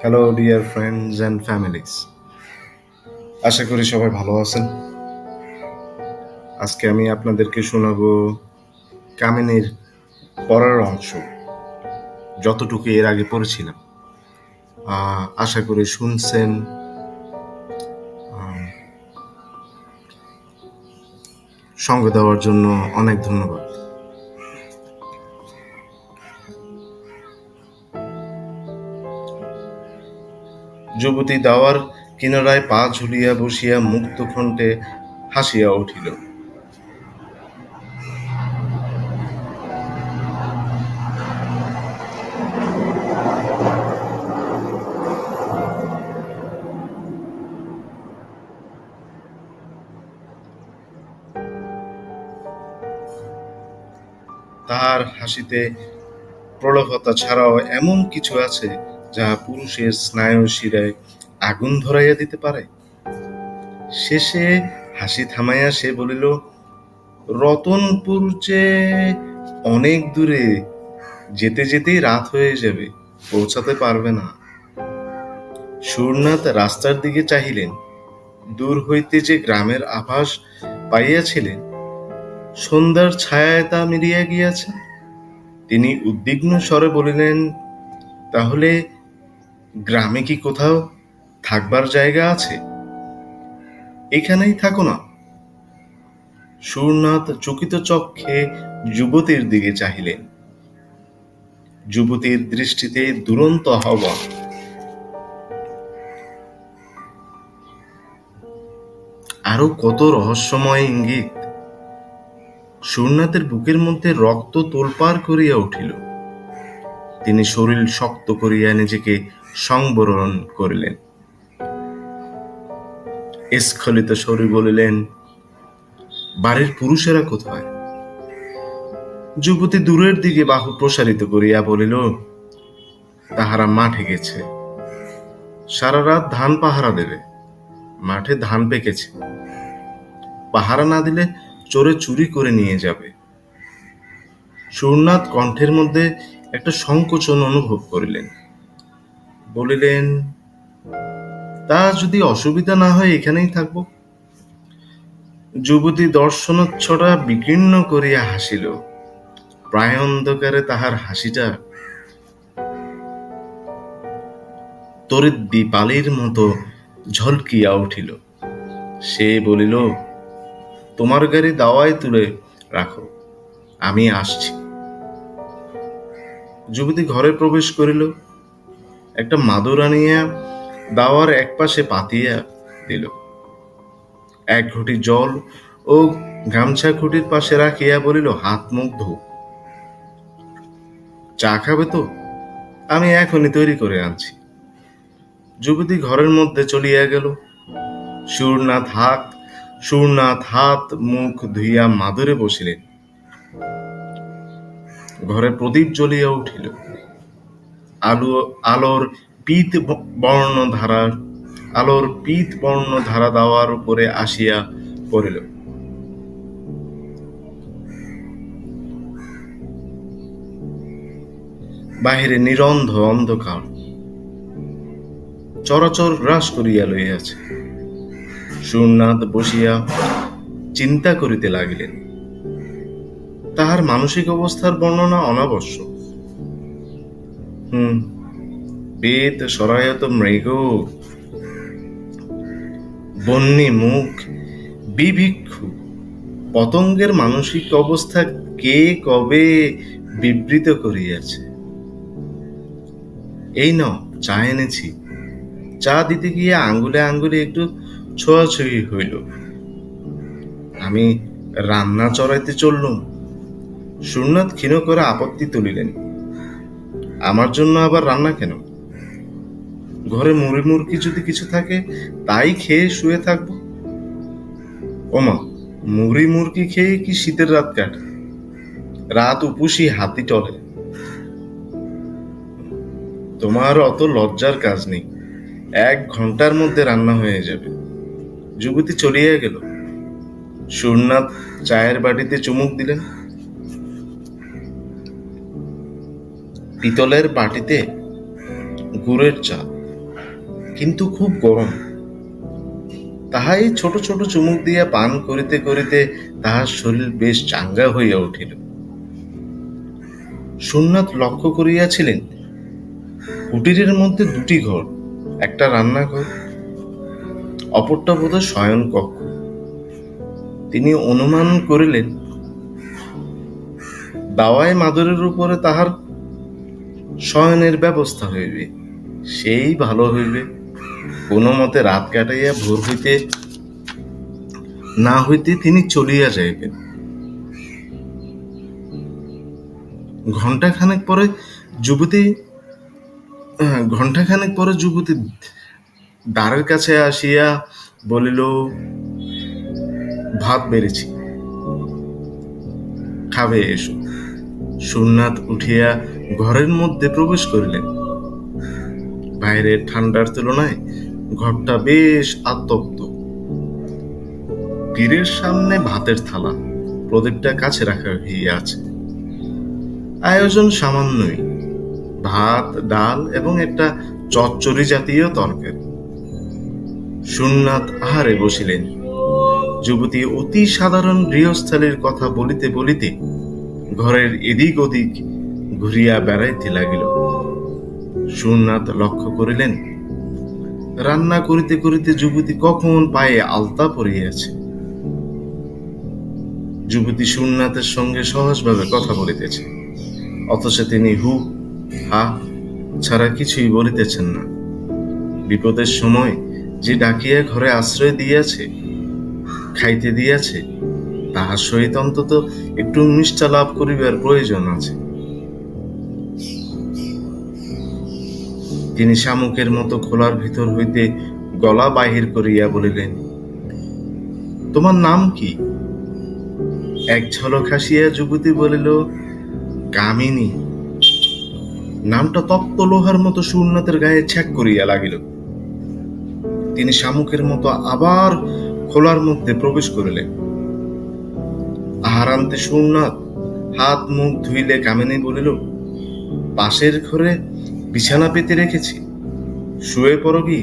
Hello dear friends and families আশা করি সবাই ভালো আছেন। আজকে আমি আপনাদেরকে শোনাবো কামিনীর পরের অংশ, যতটুকু এর আগে পড়েছিলাম। আশা করি শুনছেন। সঙ্গ দেওয়ার জন্য অনেক ধন্যবাদ। যুবতী দাওয়ার কিনারায় পা ঝুলিয়া বসিয়া মুক্ত কণ্ঠে হাসিয়া উঠিল। তাহার হাসিতে প্রলোভতা ছাড়াও এমন কিছু আছে যা পুরুষের স্নায়ু শিরায় আগুন ধরাইয়া দিতে পারে? শেষে হাসি থামাইয়া সে বলিল রতনপুর যে অনেক দূরে যেতে যেতেই রাত হয়ে যাবে, পৌঁছাতে পারবে না। সুরনাথ রাস্তার দিকে চাহিলেন। দূর হইতে যে গ্রামের আভাস পাইয়াছিলেন, সন্ধ্যার ছায়ায় তা মিলিয়া গিয়াছে। তিনি উদ্বিগ্ন স্বরে বলিলেন, তাহলে গ্রামে কি কোথাও থাকবার জায়গা আছে? এখানেই থাকো না। সুরনাথ চকিত চক্ষে যুবতীর দিকে চাহিলেন। যুবতীর দৃষ্টিতে দুরন্ত আহ্বান। আরও কত রহস্যময় ইঙ্গিত। সুরনাথের বুকের মধ্যে রক্ত তোলপাড় করিয়া উঠিল। তিনি শরীর শক্ত করিয়া নিজেকে সংবরণ করিলেন। স্খলিত শরীর বলিলেন, বাড়ির পুরুষেরা কোথায়? যুবতী দূরের দিকে বাহু প্রসারিত করিয়া বলিল, তাহারা মাঠে গেছে। সারা রাত ধান পাহারা দেবে, মাঠে ধান পেকেছে। পাহারা না দিলে চোরে চুরি করে নিয়ে যাবে। সুরনাথ কণ্ঠের মধ্যে একটা সংকোচন অনুভব করিলেন। বলিলেন, তা যদি অসুবিধা না হয় এখানেই থাকব। যুবতী দর্শনোচ্ছটা বিকীর্ণ করিয়া হাসিল। প্রায় অন্ধকারে তাহার হাসিটা তরিত দীপালির মতো ঝলকিয়া উঠিল। সে বলিল, তোমার গাড়ি দাওয়ায় তুলে রাখো, আমি আসছি। যুবতী ঘরে প্রবেশ করিল। একটা মাদুর আনিয়া দাওয়ার এক পাশে পাতিয়া দিল। এক ঘটি জল ও গামছা খুঁটির পাশে রাখিয়া বলিল, হাত মুখ ধো। চা খাবে তো? আমি এখনই তৈরি করে আনছি। যুবতী ঘরের মধ্যে চলিয়া গেল। সুরনাথ হাত সুরনাথ হাত মুখ ধুইয়া মাদুরে বসিলেন। ঘরে প্রদীপ জ্বলিয়া উঠিল। আলো, আলোর পীত বর্ণ ধারার আলোর পীত বর্ণ ধারা দেওয়ার উপরে আসিয়া পড়িল। বাহিরে নিরন্ধ অন্ধকার। চরাচর গ্রাস করিয়া লইয়াছে। সুরনাথ বসিয়া চিন্তা করিতে লাগিলেন। তাহার মানসিক অবস্থার বর্ণনা অনাবশ্যক। হুম। বেদ সরায়ত মৃগ। বন্যী মুখ বিভিক্ষু পতঙ্গের মানসিক অবস্থা কে কবে বিবৃত করিয়াছে? এই ন চা এনেছি। চা দিতে গিয়ে আঙ্গুলে আঙ্গুলে একটু ছোঁয়াছুঁয়ি হইল। আমি রান্না চড়াইতে চললুম। সুরনাথ ক্ষীণ করে আপত্তি তুলিলেন। আমার জন্য আবার রান্না কেন? ঘরে মুড়ি মুরগি যদি কিছু থাকে, তাই খেয়ে শুয়ে থাকব। ওমা, মুড়ি মুরগি খেয়ে কি শীতের রাত কাটে? রাত উপুষি হাতি টলে। তোমার অত লজ্জার কাজ নেই। এক ঘণ্টার মধ্যে রান্না হয়ে যাবে। যুবতী চলিয়া গেল। সুরনাথ চায়ের বাটিতে চুমুক দিলেন। পিতলের বাটিতে গুড়ের চা কিন্তু খুব গরম। তাহাই ছোট ছোট চুমুক দিয়া পান করিতে করিতে তাহার শরীর বেশ চাঙ্গা হইয়া উঠিল। সোমনাথ লক্ষ্য করিয়াছিলেন, কুটিরের মধ্যে দুটি ঘর, একটা রান্নাঘর, অপরটা বোধ শয়ন কক্ষ তিনি অনুমান করিলেন, দাওয়ায় মাদুরের উপরে তাহার শয়নের ব্যবস্থা হইবে সেই ভালো হইবে। কোনো মতে রাত কাটাইয়া ভোর হইতে না হইতে তিনি চলিয়া যাইবেন। ঘন্টাখানেক পরে যুবতী আহ, ঘন্টাখানেক পরে যুবতী দ্বারের কাছে আসিয়া বলিল ভাত বেড়েছি। খাবে এসো। সোমনাথ উঠিয়া ঘরের মধ্যে প্রবেশ করিলেন। বাইরের ঠান্ডার তুলনায় ঘরটা বেশ আতপ্ত। পীরের সামনে ভাতের থালা প্রদীপটা কাছে রাখা হইয়া আছে। আয়োজন সামান্যই। ভাত, ডাল এবং একটা চচ্চড়ি জাতীয় তরকারি। সোমনাথ আহারে বসিলেন। যুবতী অতি সাধারণ গৃহস্থালীর কথা বলিতে বলিতে ঘরের এদিক ওদিক ঘুরিয়া বেড়াইতে লাগিল। সোমনাথ লক্ষ্য করিলেন, রান্না করিতে করিতে যুবতী কখন পায়ে আলতা পড়িয়াছে। যুবতী সোমনাথের সঙ্গে সহজভাবে কথা বলিতেছে, অথচ তিনি হু, হা ছাড়া কিছুই বলিতেছেন না। বিপদের সময় যে ডাকিয়া ঘরে আশ্রয় দিয়াছে, খাইতে দিয়াছে, তাহার সহিত অন্তত একটু মিষ্টা লাভ করিবার প্রয়োজন আছে। তিনি শামুকের মতো খোলার ভিতর হইতে গলা বাহির করিয়া বলিলেন, তোমার নাম কি? এক ঝলক হাসিয়া যুবতী বলিল, কামিনী। নামটা তপ্ত লোহার মতো সুরনাথের গায়ে ছ্যাক করিয়া লাগিল। তিনি শামুকের মতো আবার খোলার মধ্যে প্রবেশ করিলেন। আহারান্তে সোমনাথ হাত মুখ ধুইলে কামিনী বলিল, পাশের ঘরে বিছানা পেতে রেখেছি। শুয়ে পড়ো কি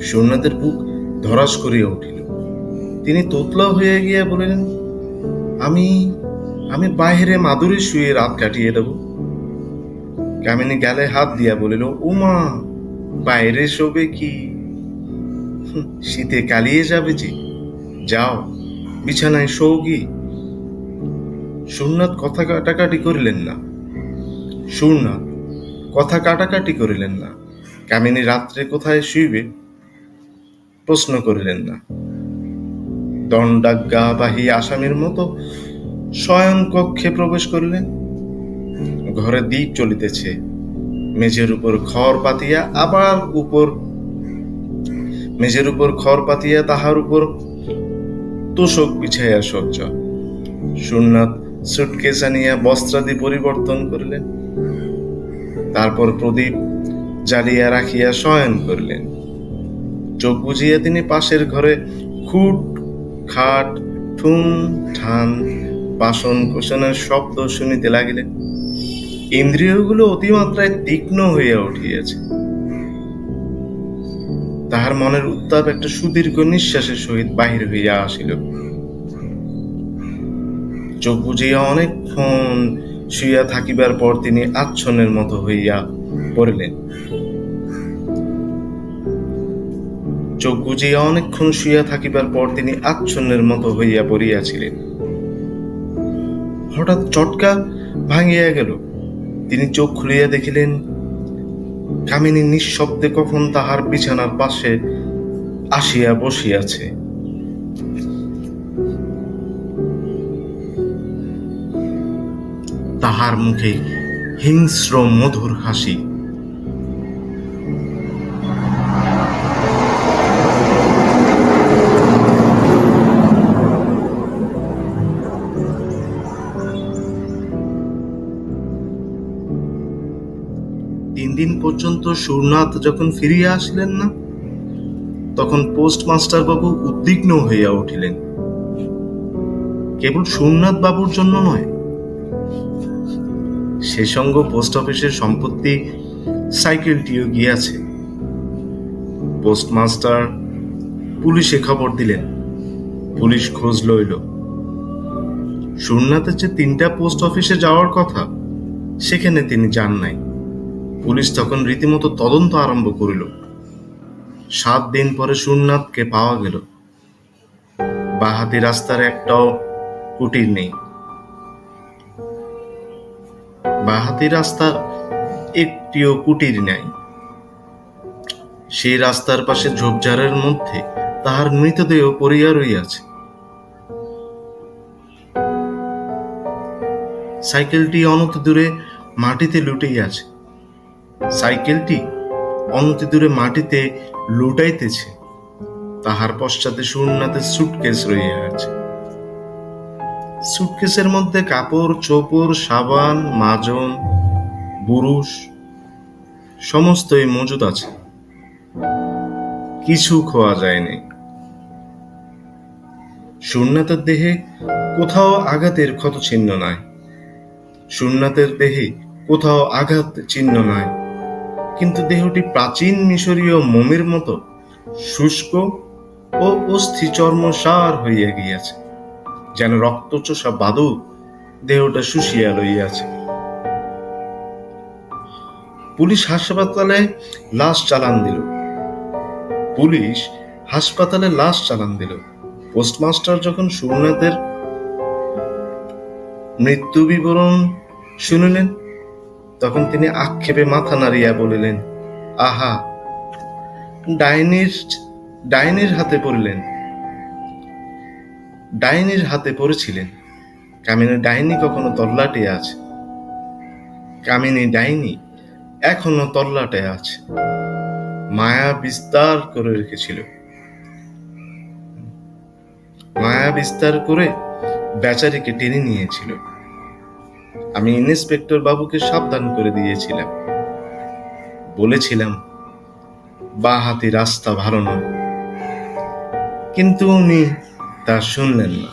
সোমনাথের বুক ধরাস করিয়া উঠিল। তিনি তোতলা হয়ে গিয়া বলিলেন, আমি আমি বাইরে মাদুরে শুয়ে রাত কাটিয়ে দেব। কামিনী গালে হাত দিয়া বলিল, উমা, বাইরে শোবে কি? শীতে কালিয়ে যাবে যে। যাও, বিছানায় সৌগি সোমনাথ কথা কাটাকাটি করিলেন না। সোমনাথ কথা কাটাকাটি করিলেন না। কামিনী রাত্রে কোথায় শুইবে? প্রশ্ন করিলেন না। দণ্ডাজ্ঞাবাহী আসামির মতো শয়ন কক্ষে প্রবেশ করিলেন। ঘরে দ্বীপ চলিতেছে মেঝের উপর খড় পাতিয়া আবার উপর। মেঝের উপর খড় পাতিয়া তাহার উপর। তোষক বিছাইয়া সজ্জা সোমনাথ সুটকেস আনিয়া বস্ত্রাদি পরিবর্তন করিলেন। তারপর প্রদীপ জ্বালিয়া রাখিয়া শয়ন করিলেন। চোখ বুঝিয়া তিনি পাশের ঘরে খুট, খাট ঠুন ঠান, বাসন কোষণের শব্দ শুনিতে লাগিলেন। ইন্দ্রিয়গুলো অতিমাত্রায় তীক্ষ্ণ হইয়া উঠিয়াছে। তাহার মনের উত্তাপ একটা সুদীর্ঘ নিঃশ্বাসের সহিত বাহির হইয়া আসিল। চোখ বুঝিয়া অনেকক্ষণ শুইয়া থাকিবার পর তিনি আচ্ছন্নের মতো হইয়া পড়িলেন। চোখ বুঝিয়া অনেকক্ষণ শুইয়া থাকিবার পর তিনি আচ্ছন্নের মতো হইয়া পড়িয়াছিলেন। হঠাৎ চটকা ভাঙিয়া গেল। তিনি চোখ খুলিয়া দেখিলেন, কামিনী নিঃশব্দে কখন তাহার বিছানার পাশে আসিয়া বসিয়াছে। তাহার মুখে হিংস্র মধুর হাসি। তিন দিন পর্যন্ত সুরনাথ যখন ফিরিয়া আসিলেন না, তখন পোস্টমাস্টার বাবু উদ্বিগ্ন হইয়া উঠিলেন। কেবল সোমনাথ বাবুর জন্য নয় সে সঙ্গ পোস্ট অফিসের সম্পত্তি সাইকেলটিও গিয়াছে। পোস্টমাস্টার পুলিশে খবর দিলেন। পুলিশ খোঁজ লইল। সুরনাথের যে তিনটা পোস্ট অফিসে যাওয়ার কথা, সেখানে তিনি যান নাই। পুলিশ তখন রীতিমতো তদন্ত আরম্ভ করিল। সাত দিন পরে সুরনাথকে পাওয়া গেল। বাহাতি রাস্তার একটাও কুটির নেই। বাহাতি রাস্তার একটিও কুটির নাই। সেই রাস্তার পাশে ঝোপঝাড়ের মধ্যে তাহার মৃতদেহ পড়িয়া রইয়াছে সাইকেলটি অনতি দূরে মাটিতে লুটিয়াছে। সাইকেলটি অনতি দূরে মাটিতে লুটাইতেছে। তাহার পশ্চাতে সুরনাথের সুটকেস রইয়া আছে সুটকেসের মধ্যে কাপড়, চোপড়, সাবান, মাজন বুরুষ সমস্তই মজুদ আছে। কিছু খোয়া যায়নি। সুরনাথের দেহে কোথাও আঘাতের ক্ষত চিহ্ন নাই। সুরনাথের দেহে কোথাও আঘাত চিহ্ন নাই। কিন্তু দেহটি প্রাচীন মিশরীয় মোমের মতো শুষ্ক ও অস্থি চর্মসার হইয়া গিয়াছে। যেন রক্তচোষা বাদু দেহটা শুষিয়া লইয়াছে। পুলিশ হাসপাতালে লাশ চালান দিল। পুলিশ হাসপাতালে লাশ চালান দিল। পোস্টমাস্টার যখন সুরনাথের মৃত্যু বিবরণ শুনিলেন, তখন তিনি আক্ষেপে মাথা নাড়িয়া বলিলেন, আহা, ডাইনির ডাইনির হাতে পড়লেন। ডাইনির হাতে পড়েছিলেন। কামিনী ডাইনি কখনো তল্লাটে আছে। কামিনী ডাইনি এখনও তল্লাটে আছে। মায়া বিস্তার করে রেখেছিল। মায়া বিস্তার করে বেচারিকে টেনে নিয়েছিল। আমি ইন্সপেক্টর বাবুকে সাবধান করে দিয়েছিলাম। বলেছিলাম, বা হাতি রাস্তা ভালো নয়। কিন্তু উনি তা শুনলেন না।